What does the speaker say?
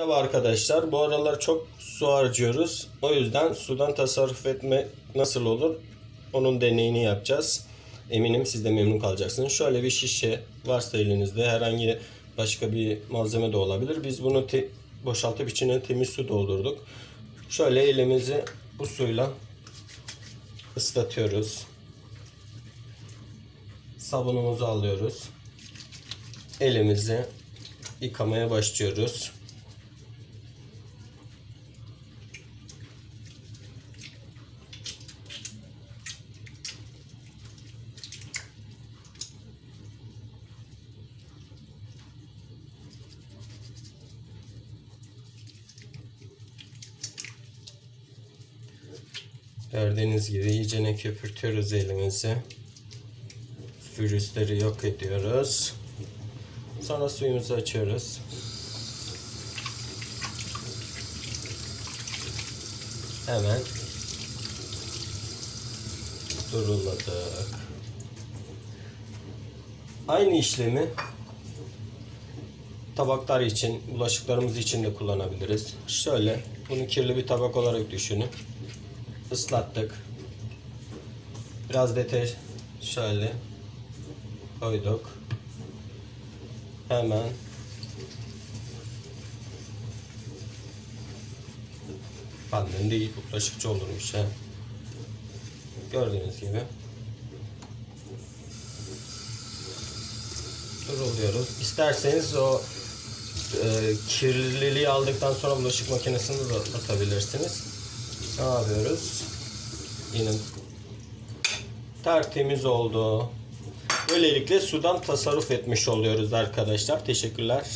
Merhaba arkadaşlar. Bu aralar çok su harcıyoruz. O yüzden sudan tasarruf etme nasıl olur? Onun deneyini yapacağız. Eminim siz de memnun kalacaksınız. Şöyle bir şişe varsa elinizde herhangi başka bir malzeme de olabilir. Biz bunu te- boşaltıp içine temiz su doldurduk. Şöyle elimizi bu suyla ıslatıyoruz. Sabunumuzu alıyoruz. Elimizi yıkamaya başlıyoruz. Gördüğünüz gibi iyicene köpürtüyoruz elimizi. Virüsleri yok ediyoruz. Sonra suyumuzu açıyoruz. Hemen duruladık. Aynı işlemi tabaklar için, bulaşıklarımız için de kullanabiliriz. Şöyle, bunu kirli bir tabak olarak düşünün. Islattık. Biraz deter şöyle koyduk. Hemen Annem de iyi bulaşıkçı olurmuş ha. Gördüğünüz gibi. Duruluyoruz. İsterseniz o e, kirliliği aldıktan sonra bulaşık makinesine de atabilirsiniz. Ne yapıyoruz? Yine tertemiz oldu. Böylelikle sudan tasarruf etmiş oluyoruz arkadaşlar. Teşekkürler.